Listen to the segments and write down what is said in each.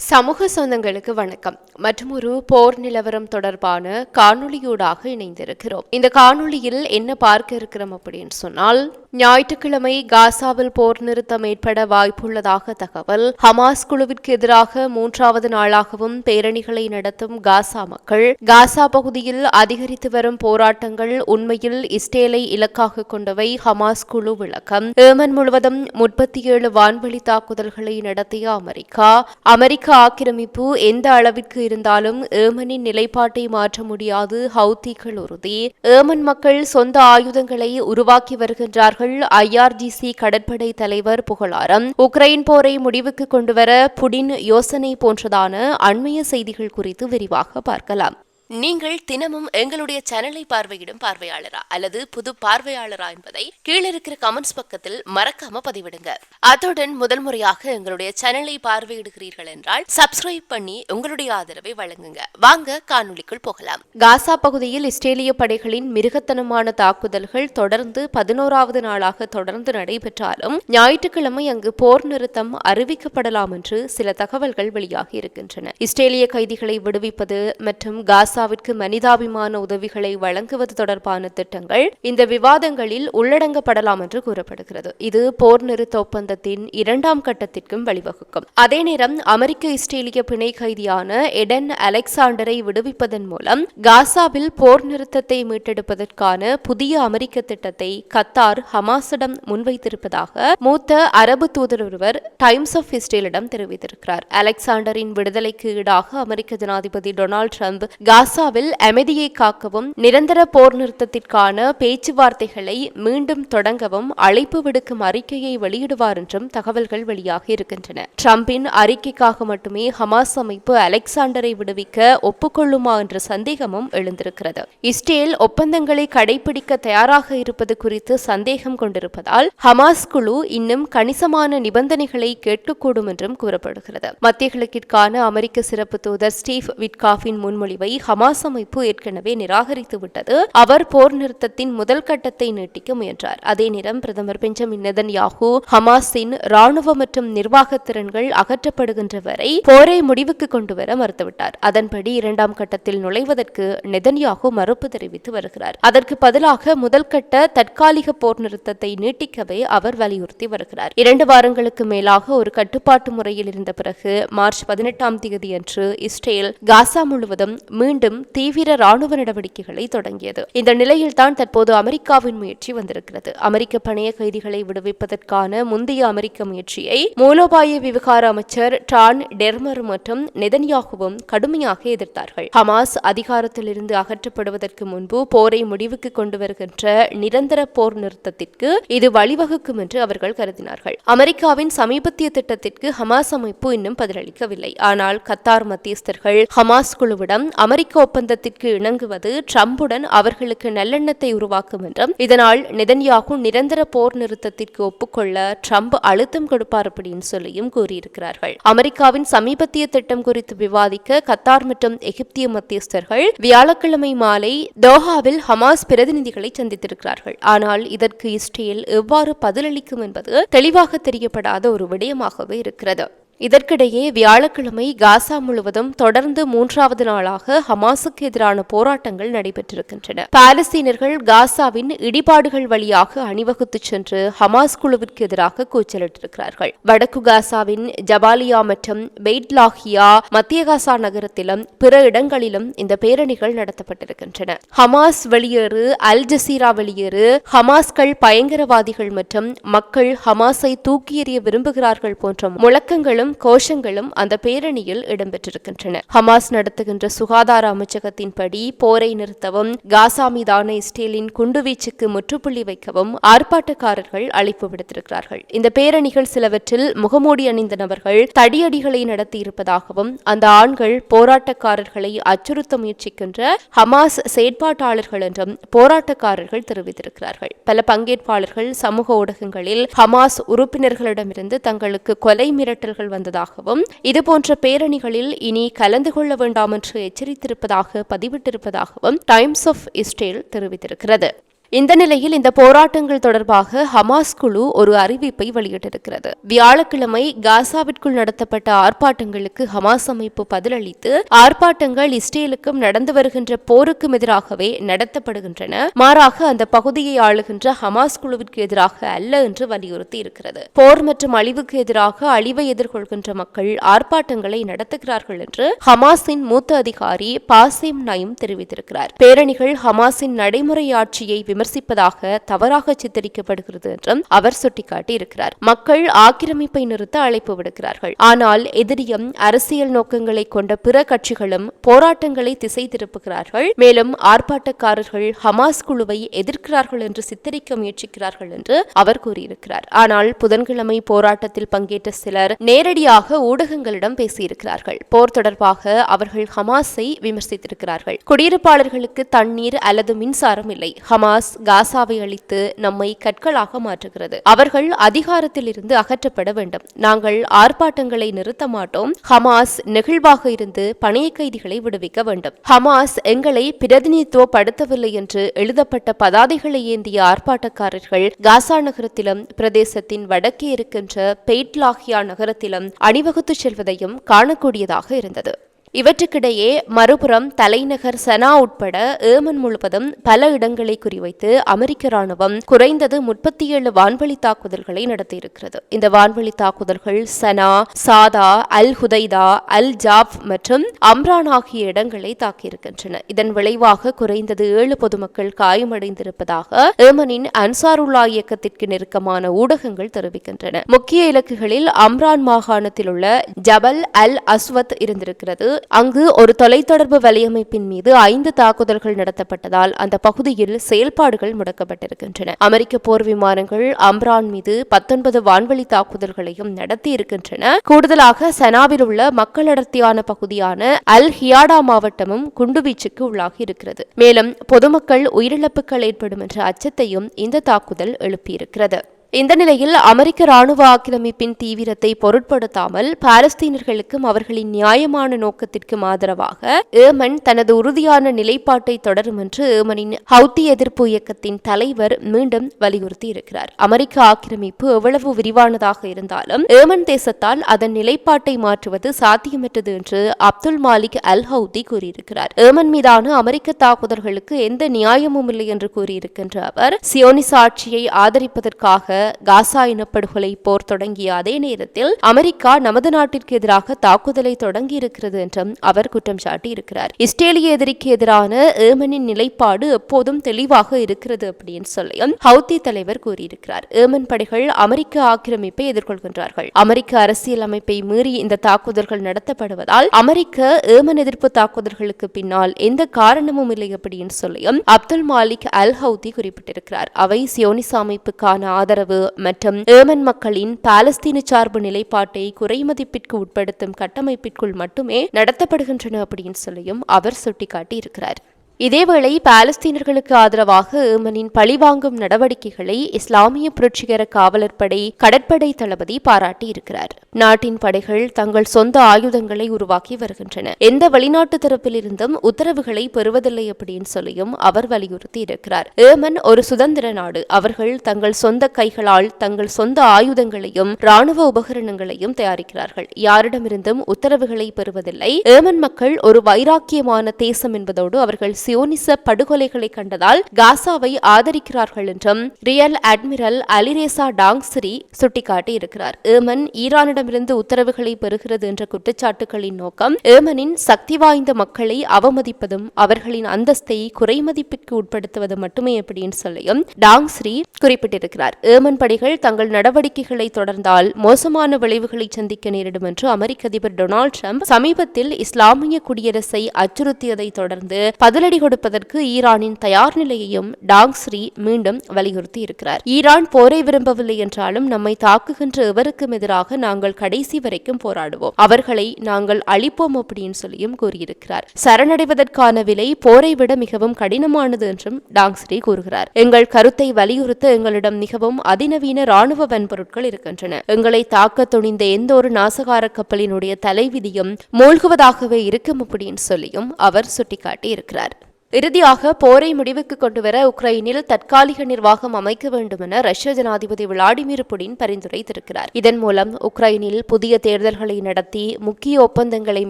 சமூக சொந்தங்களுக்கு வணக்கம். மற்றும் ஒரு போர் நிலவரம் தொடர்பான காணொளியூடாக இணைந்திருக்கிறோம். இந்த காணொளியில் என்ன பார்க்க இருக்கிறோம் அப்படின்னு சொன்னால் ஞாயிற்றுக்கிழமை காசாவில் போர் நிறுத்தம் ஏற்பட வாய்ப்புள்ளதாக தகவல் ஹமாஸ் குழுவிற்கு எதிராக மூன்றாவது நாளாகவும் பேரணிகளை நடத்தும் காசா மக்கள் காசா பகுதியில் அதிகரித்து வரும் போராட்டங்கள் உண்மையில் இஸ்ரேலை இலக்காக கொண்டவை ஹமாஸ் குழு விளக்கம். ஏமன் முழுவதும் முப்பத்தி ஏழு வான்வழி தாக்குதல்களை நடத்திய அமெரிக்கா அமெரிக்க ஆக்கிரமிப்பு எந்த அளவிற்கு இருந்தாலும் ஏமனின் நிலைப்பாட்டை மாற்ற முடியாது ஹவுத்திகள் உறுதி. ஏமன் மக்கள் சொந்த ஆயுதங்களை உருவாக்கி வருகின்றார்கள். ஐஆர்ஜிசி கடற்படை தலைவர் புகழாரம். உக்ரைன் போரை முடிவுக்கு கொண்டுவர புடின் யோசனை போன்றதான அண்மைய செய்திகள் குறித்து விரிவாக பார்க்கலாம். நீங்கள் தினமும் எங்களுடைய சேனலை பார்வையிடும் பார்வையாளரா அல்லது புது பார்வையாளரா என்பதை கீழே இருக்கிற கமெண்ட்ஸ் பக்கத்தில் மறக்காம பதிவிடுங்க. அத்துடன் முதல் முறையாக எங்களுடைய சேனலை பார்வையிடுகிறீர்கள் என்றால் சப்ஸ்கிரைப் பண்ணி உங்களுடைய ஆதரவை வழங்குங்க. வாங்க காணொலிக்குள் போகலாம். காசா பகுதியில் இஸ்ரேலிய படைகளின் மிருகத்தனமான தாக்குதல்கள் தொடர்ந்து பதினோராவது நாளாக தொடர்ந்து நடைபெற்றாலும் ஞாயிற்றுக்கிழமை அங்கு போர் நிறுத்தம் அறிவிக்கப்படலாம் என்று சில தகவல்கள் வெளியாகி இருக்கின்றன. இஸ்ரேலிய கைதிகளை விடுவிப்பது மற்றும் காசா காசாவிற்கு மனிதாபிமான உதவிகளை வழங்குவது தொடர்பான திட்டங்கள் இந்த விவாதங்களில் உள்ளடங்கப்படலாம் என்று கூறப்படுகிறது. இது போர் நிறுத்த ஒப்பந்தத்தின் இரண்டாம் கட்டத்திற்கும் வழிவகுக்கும். அதே நேரம் அமெரிக்க இஸ்ரேலிய பிணை கைதியான எடன் அலெக்சாண்டரை விடுவிப்பதன் மூலம் காசாவில் போர் நிறுத்தத்தை மீட்டெடுப்பதற்கான புதிய அமெரிக்க திட்டத்தை கத்தார் ஹமாஸிடம் முன்வைத்திருப்பதாக மூத்த அரபு தூதர் ஒருவர் டைம்ஸ் ஆஃப் இஸ்ரேலிடம் தெரிவித்திருக்கிறார். அலெக்சாண்டரின் விடுதலைக்கு ஈடாக அமெரிக்க ஜனாதிபதி டொனால்டு ட்ரம்ப் காசாவில் அமைதியை காக்கவும் நிரந்தர போர் நிறுத்தத்திற்கான பேச்சுவார்த்தைகளை மீண்டும் தொடங்கவும் அழைப்பு விடுக்கும் அறிக்கையை வெளியிடுவார் என்றும் தகவல்கள் வெளியாகி இருக்கின்றன. டிரம்பின் அறிக்கைக்காக மட்டுமே ஹமாஸ் அமைப்பு அலெக்சாண்டரை விடுவிக்க ஒப்புக்கொள்ளுமா என்ற சந்தேகமும் எழுந்திருக்கிறது. இஸ்ரேல் ஒப்பந்தங்களை கடைபிடிக்க தயாராக இருப்பது குறித்து சந்தேகம் கொண்டிருப்பதால் ஹமாஸ் குழு இன்னும் கணிசமான நிபந்தனைகளை கேட்கக்கூடும் என்றும் கூறப்படுகிறது. மத்திய கிழக்கிற்கான அமெரிக்க சிறப்பு தூதர் ஸ்டீவ் விட்காஃபின் முன்மொழிவை ஹமாஸ் அமைப்பு ஏற்கனவே நிராகரித்துவிட்டது. அவர் போர் நிறுத்தத்தின் முதல் கட்டத்தை நீட்டிக்க முயன்றார். அதே நேரம் பிரதமர் பெஞ்சமின் நெதன்யாகு ஹமாஸின் ராணுவ மற்றும் நிர்வாக திறன்கள் அகற்றப்படுகின்ற வரை போரை முடிவுக்கு கொண்டு வர மறுத்துவிட்டார். அதன்படி இரண்டாம் கட்டத்தில் நுழைவதற்கு நெதன்யாகு மறுப்பு தெரிவித்து வருகிறார். அதற்கு பதிலாக முதல் கட்ட தற்காலிக போர் நிறுத்தத்தை நீட்டிக்கவே அவர் வலியுறுத்தி வருகிறார். இரண்டு வாரங்களுக்கு மேலாக ஒரு கட்டுப்பாட்டு முறையில் இருந்த பிறகு மார்ச் பதினெட்டாம் தேதி அன்று இஸ்ரேல் காசா முழுவதும் மீண்டும் தீவிர ராணுவ நடவடிக்கைகளை தொடங்கியது. இந்த நிலையில்தான் தற்போது அமெரிக்காவின் முயற்சி வந்திருக்கிறது. அமெரிக்க பணைய கைதிகளை விடுவிப்பதற்கான முந்தைய அமெரிக்க முயற்சியை மூலோபாய விவகார அமைச்சர் டான் டெர்மர் மற்றும் நெதன்யாகுவும் கடுமையாக எதிர்த்தார்கள். ஹமாஸ் அதிகாரத்திலிருந்து அகற்றப்படுவதற்கு முன்பு போரை முடிவுக்கு கொண்டு வருகின்ற நிரந்தர போர் நிறுத்தத்திற்கு இது வழிவகுக்கும் என்று அவர்கள் கருதினார்கள். அமெரிக்காவின் சமீபத்திய திட்டத்திற்கு ஹமாஸ் அமைப்பு இன்னும் பதிலளிக்கவில்லை. ஆனால் கத்தார் மத்தியஸ்தர்கள் ஹமாஸ் குழுவிடம் அமெரிக்க ஒப்பந்தத்திற்கு இணங்குவது ட்ரம்புடன் அவர்களுக்கு நல்லெண்ணத்தை உருவாக்கும் என்றும் இதனால் நிதன்யாகு நிரந்தர போர் நிறுத்தத்திற்கு ஒப்புக்கொள்ள ட்ரம்ப் அழுத்தம் கொடுப்பார் அப்படின்னு சொல்லியும் கூறியிருக்கிறார்கள். அமெரிக்காவின் சமீபத்திய திட்டம் குறித்து விவாதிக்க கத்தார் மற்றும் எகிப்திய மத்தியஸ்தர்கள் வியாழக்கிழமை மாலை தோஹாவில் ஹமாஸ் பிரதிநிதிகளை சந்தித்திருக்கிறார்கள். ஆனால் இதற்கு இஸ்ரேல் எவ்வாறு பதிலளிக்கும் என்பது தெளிவாக தெரியப்படாத ஒரு விடயமாகவே இருக்கிறது. இதற்கிடையே வியாழக்கிழமை காசா முழுவதும் தொடர்ந்து மூன்றாவது நாளாக ஹமாஸுக்கு எதிரான போராட்டங்கள் நடைபெற்றிருக்கின்றன. பாலஸ்தீனர்கள் காசாவின் இடிபாடுகள் வழியாக அணிவகுத்துச் சென்று ஹமாஸ் குழுவிற்கு எதிராக கூச்சலிட்டிருக்கிறார்கள். வடக்கு காசாவின் ஜபாலியா மற்றும் பெய்ட்லாஹியா மத்திய காசா நகரத்திலும் பிற இடங்களிலும் இந்த பேரணிகள் நடத்தப்பட்டிருக்கின்றன. ஹமாஸ் வெளியேறு அல் ஜசீரா வெளியேறு ஹமாஸ்கள் பயங்கரவாதிகள் மற்றும் மக்கள் ஹமாஸை தூக்கி எறிய விரும்புகிறார்கள் போன்ற முழக்கங்களும் கோஷங்களும் அந்த பேரணியில் இடம்பெற்றிருக்கின்றன. ஹமாஸ் நடத்துகின்ற சுகாதார அமைச்சகத்தின்படி போரை நிறுத்தவும் காசா மீதான இஸ்ரேலின் குண்டுவீச்சுக்கு முற்றுப்புள்ளி வைக்கவும் ஆர்ப்பாட்டக்காரர்கள் அழைப்பு விடுத்திருக்கிறார்கள். இந்த பேரணிகள் சிலவற்றில் முகமூடி அணிந்த நபர்கள் தடியடிகளை நடத்தியிருப்பதாகவும் அந்த ஆண்கள் போராட்டக்காரர்களை அச்சுறுத்த முயற்சிக்கின்ற ஹமாஸ் செயற்பாட்டாளர்கள் என்றும் போராட்டக்காரர்கள் தெரிவித்திருக்கிறார்கள். பல பங்கேற்பாளர்கள் சமூக ஊடகங்களில் ஹமாஸ் உறுப்பினர்களிடமிருந்து தங்களுக்கு கொலை மிரட்டல்கள் வந்ததாகவும் இதுபோன்ற பேரணிகளில் இனி கலந்து கொள்ள வேண்டாம் என்று எச்சரித்திருப்பதாக பதிவிட்டிருப்பதாகவும் டைம்ஸ் ஆஃப் இஸ்ரேல் தெரிவித்திருக்கிறது. இந்த நிலையில் இந்த போராட்டங்கள் தொடர்பாக ஹமாஸ் குழு ஒரு அறிவிப்பை வெளியிட்டிருக்கிறது. வியாழக்கிழமை காசாவிற்குள் நடத்தப்பட்ட ஆர்ப்பாட்டங்களுக்கு ஹமாஸ் அமைப்பு பதிலளித்து ஆர்ப்பாட்டங்கள் இஸ்ரேலுக்கும் நடந்து வருகின்ற போருக்கும் எதிராகவே நடத்தப்படுகின்றன. மாறாக அந்த பகுதியை ஆளுகின்ற ஹமாஸ் குழுவிற்கு எதிராக அல்ல என்று வலியுறுத்தி இருக்கிறது போர் மற்றும் அழிவுக்கு எதிராக அழிவை எதிர்கொள்கின்ற மக்கள் ஆர்ப்பாட்டங்களை நடத்துகிறார்கள் என்று ஹமாஸின் மூத்த அதிகாரி பாசிம் நயம் தெரிவித்திருக்கிறார். பேரணிகள் ஹமாஸின் நடைமுறை ஆட்சியை விமர்சிப்பதாக தவறாக சித்தரிக்கப்படுகிறது என்றும் அவர் சுட்டிக்காட்டி இருக்கிறார் மக்கள் ஆக்கிரமிப்பை நிறுத்த அழைப்பு விடுக்கிறார்கள். ஆனால் எதிரியும் அரசியல் நோக்கங்களை கொண்ட பிற கட்சிகளும் போராட்டங்களை திசை திருப்புகிறார்கள். மேலும் ஆர்ப்பாட்டக்காரர்கள் ஹமாஸ் குழுவை எதிர்க்கிறார்கள் என்று சித்தரிக்க முயற்சிக்கிறார்கள் என்று அவர் கூறியிருக்கிறார். ஆனால் புதன்கிழமை போராட்டத்தில் பங்கேற்ற சிலர் நேரடியாக ஊடகங்களிடம் பேசியிருக்கிறார்கள். போர் தொடர்பாக அவர்கள் ஹமாஸை விமர்சித்திருக்கிறார்கள். குடியிருப்பாளர்களுக்கு தண்ணீர் அல்லது மின்சாரம் இல்லை. ஹமாஸ் காசாவை அழித்து நம்மை கற்களாக மாற்றுகிறது. அவர்கள் அதிகாரத்தில் இருந்து அகற்றப்பட வேண்டும். நாங்கள் ஆர்ப்பாட்டங்களை நிறுத்த மாட்டோம். ஹமாஸ் நெகிழ்வாக இருந்து பணைய கைதிகளை விடுவிக்க வேண்டும். ஹமாஸ் எங்களை பிரதிநிதித்துவப்படுத்தவில்லை என்று எழுதப்பட்ட பதாதைகளை ஏந்திய ஆர்ப்பாட்டக்காரர்கள் காசா நகரத்திலும் பிரதேசத்தின் வடக்கே இருக்கின்ற பெய்ட்லாகியா நகரத்திலும் அணிவகுத்து செல்வதையும் காணக்கூடியதாக இருந்தது. இவற்றுக்கிடையே மறுபுறம் தலைநகர் சனா உட்பட ஏமன் முழுவதும் பல இடங்களை குறிவைத்து அமெரிக்க ராணுவம் குறைந்தது முப்பத்தி ஏழு வான்வழி தாக்குதல்களை நடத்தியிருக்கிறது. இந்த வான்வழி தாக்குதல்கள் சனா சாதா அல் ஹுதைதா அல் ஜாப் மற்றும் அம்ரான் ஆகிய இடங்களை தாக்கியிருக்கின்றன. இதன் விளைவாக குறைந்தது ஏழு பொதுமக்கள் காயமடைந்திருப்பதாக ஏமனின் அன்சாருல்லா இயக்கத்திற்கு நெருக்கமான ஊடகங்கள் தெரிவிக்கின்றன. முக்கிய இலக்குகளில் அம்ரான் மாகாணத்தில் உள்ள ஜபல் அல் அஸ்வத் இருந்திருக்கிறது. அங்கு ஒரு தொலைத்தொடர்பு வலையமைப்பின் மீது ஐந்து தாக்குதல்கள் நடத்தப்பட்டதால் அந்த பகுதியில் செயல்பாடுகள் முடக்கப்பட்டிருக்கின்றன. அமெரிக்க போர் விமானங்கள் அம்ரான் மீது பத்தொன்பது வான்வழி தாக்குதல்களையும் நடத்தி இருக்கின்றன கூடுதலாக சனாவில் உள்ள மக்கள் அடர்த்தியான பகுதியான அல் ஹியாடா மாவட்டமும் குண்டுவீச்சுக்கு உள்ளாகி இருக்கிறது. மேலும் பொதுமக்கள் உயிரிழப்புகள் ஏற்படும் என்ற அச்சத்தையும் இந்த தாக்குதல் எழுப்பியிருக்கிறது. இந்த நிலையில் அமெரிக்க ராணுவ ஆக்கிரமிப்பின் தீவிரத்தை பொருட்படுத்தாமல் பாலஸ்தீனர்களுக்கும் அவர்களின் நியாயமான நோக்கத்திற்கும் ஆதரவாக ஏமன் தனது உறுதியான நிலைப்பாட்டை தொடரும் என்று ஏமனின் ஹவுத்தி எதிர்ப்பு இயக்கத்தின் தலைவர் மீண்டும் வலியுறுத்தி இருக்கிறார். அமெரிக்க ஆக்கிரமிப்பு எவ்வளவு விரிவானதாக இருந்தாலும் ஏமன் தேசத்தால் அதன் நிலைப்பாட்டை மாற்றுவது சாத்தியமற்றது என்று அப்துல் மாலிக் அல் ஹவுதி கூறியிருக்கிறார். ஏமன் மீதான அமெரிக்க தாக்குதல்களுக்கு எந்த நியாயமும் இல்லை என்று கூறியிருக்கின்ற அவர் சியோனிஸ் ஆட்சியை ஆதரிப்பதற்காக காசா இனப்படுகொலை போர் தொடங்கிய அதே நேரத்தில் அமெரிக்கா நமது நாட்டிற்கு எதிராக தாக்குதலை தொடங்கி இருக்கிறது என்றும் அவர் குற்றம் சாட்டியிருக்கிறார். இஸ்ரேலிய எதிரிக்கு எதிரான ஏமனின் நிலைப்பாடு எப்போதும் தெளிவாக இருக்கிறது அப்படின்னு சொல்லியும் ஹவுத்தி தலைவர் கூறியிருக்கிறார். ஏமன் படைகள் அமெரிக்க ஆக்கிரமிப்பை எதிர்கொள்கின்றார்கள். அமெரிக்க அரசியல் அமைப்பை மீறி இந்த தாக்குதல்கள் நடத்தப்படுவதால் அமெரிக்க ஏமன் எதிர்ப்பு தாக்குதல்களுக்கு பின்னால் எந்த காரணமும் இல்லை அப்படின்னு சொல்லியும் அப்துல் மாலிக் அல் ஹவுதி குறிப்பிட்டிருக்கிறார். அவை சியோனிச அமைப்புக்கான ஆதரவு மற்றும் ஏமன் மக்களின் பாலஸ்தீன சார்பு நிலைப்பாட்டை குறைமதிப்பிற்கு உட்படுத்தும் கட்டமைப்பிற்குள் மட்டுமே நடத்தப்படுகின்றன அப்படின்னு சொல்லியும் அவர் சுட்டிக்காட்டியிருக்கிறார். இதேவேளை பாலஸ்தீனர்களுக்கு ஆதரவாக ஏமனின் பழிவாங்கும் நடவடிக்கைகளை இஸ்லாமிய புரட்சிகர காவலர் படை கடற்படை தளபதி பாராட்டியிருக்கிறார். நாட்டின் படைகள் தங்கள் சொந்த ஆயுதங்களை உருவாக்கி வருகின்றன. எந்த வெளிநாட்டு தரப்பிலிருந்தும் உத்தரவுகளை பெறுவதில்லை அப்படின்னு சொல்லியும் அவர் வலியுறுத்தி இருக்கிறார் ஏமன் ஒரு சுதந்திர நாடு. அவர்கள் தங்கள் சொந்த கைகளால் தங்கள் சொந்த ஆயுதங்களையும் ராணுவ உபகரணங்களையும் தயாரிக்கிறார்கள். யாரிடமிருந்தும் உத்தரவுகளை பெறுவதில்லை. ஏமன் மக்கள் ஒரு வைராக்கியமான தேசம் என்பதோடு அவர்கள் சியோனிச படுகொலைகளை கண்டதால் காசாவை ஆதரிக்கிறார்கள் என்றும் ரியல் அட்மிரல் அலிரேசா டாங்ஸ்ரி சுட்டிக்காட்டியிருக்கிறார். ஏமன் ஈரானிடமிருந்து உத்தரவுகளை பெறுகிறது என்ற குற்றச்சாட்டுகளின் நோக்கம் ஏமனின் சக்தி வாய்ந்த மக்களை அவமதிப்பதும் அவர்களின் அந்தஸ்தை குறைமதிப்பிற்கு உட்படுத்துவது மட்டுமே அப்படின்னு சொல்லியும் டாங்ஸ்ரி குறிப்பிட்டிருக்கிறார். ஏமன் படைகள் தங்கள் நடவடிக்கைகளை தொடர்ந்தால் மோசமான விளைவுகளை சந்திக்க நேரிடும் என்று அமெரிக்க அதிபர் டொனால்டு ட்ரம்ப் சமீபத்தில் இஸ்லாமிய குடியரசை அச்சுறுத்தியதை தொடர்ந்து பதிலடி கொடுப்பதற்கு ஈரானின் தயார் நிலையையும் டாங்ஸ்ரீ மீண்டும் வலியுறுத்தி இருக்கிறார் ஈரான் போரை விரும்பவில்லை என்றாலும் நம்மை தாக்குகின்ற எவருக்கும் எதிராக நாங்கள் கடைசி வரைக்கும் போராடுவோம். அவர்களை நாங்கள் அழிப்போம் அப்படின்னு சொல்லியும் கூறியிருக்கிறார். சரணடைவதற்கான விலை போரை விட மிகவும் கடினமானது என்றும் டாங்ஸ்ரீ கூறுகிறார். எங்கள் கருத்தை வலியுறுத்த எங்களிடம் மிகவும் அதிநவீன ராணுவ வன்பொருட்கள் இருக்கின்றன. எங்களை தாக்க துணிந்த எந்த ஒரு நாசகார கப்பலினுடைய தலைவிதியும் மூழ்குவதாகவே இருக்கும் அப்படின்னு சொல்லியும் அவர் சுட்டிக்காட்டி இருக்கிறார் இறுதியாக போரை முடிவுக்கு கொண்டுவர உக்ரைனில் தற்காலிக நிர்வாகம் அமைக்க வேண்டும் என ரஷ்ய ஜனாதிபதி விளாடிமிர் புடின் பரிந்துரைத்திருக்கிறார். இதன் மூலம் உக்ரைனில் புதிய தேர்தல்களை நடத்தி முக்கிய ஒப்பந்தங்களை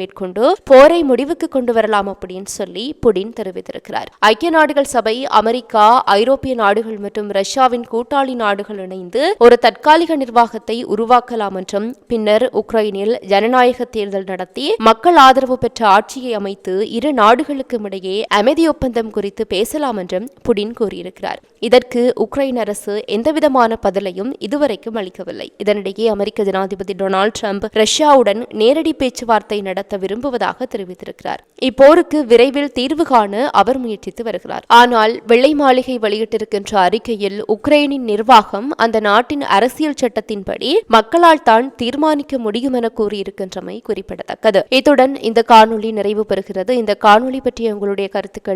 மேற்கொண்டு போரை முடிவுக்கு கொண்டு வரலாம் அப்படின்னு சொல்லி புடின் தெரிவித்திருக்கிறார். ஐக்கிய நாடுகள் சபை அமெரிக்கா ஐரோப்பிய நாடுகள் மற்றும் ரஷ்யாவின் கூட்டாளி நாடுகள் இணைந்து ஒரு தற்காலிக நிர்வாகத்தை உருவாக்கலாம் என்றும் பின்னர் உக்ரைனில் ஜனநாயக தேர்தல் நடத்தி மக்கள் ஆதரவு பெற்ற ஆட்சியை அமைத்து இரு நாடுகளுக்கும் இடையே அமைதி ஒப்பந்தம் குறித்து பேசலாம் என்றும் புடின் கூறியிருக்கிறார். இதற்கு உக்ரைன் அரசு எந்தவிதமான பதிலையும் இதுவரைக்கும் அளிக்கவில்லை. இதனிடையே அமெரிக்க ஜனாதிபதி டொனால்டு ட்ரம்ப் ரஷ்யாவுடன் நேரடி பேச்சுவார்த்தை நடத்த விரும்புவதாக தெரிவித்திருக்கிறார். இப்போருக்கு விரைவில் தீர்வு காண அவர் முயற்சித்து வருகிறார். ஆனால் வெள்ளை மாளிகை வெளியிட்டிருக்கின்ற அறிக்கையில் உக்ரைனின் நிர்வாகம் அந்த நாட்டின் அரசியல் சட்டத்தின்படி மக்களால் தான் தீர்மானிக்க முடியும் என கூறியிருக்கின்றமை குறிப்பிடத்தக்கது. இத்துடன் இந்த காணொலி நிறைவு பெறுகிறது. இந்த காணொலி பற்றிய உங்களுடைய கருத்துக்கள்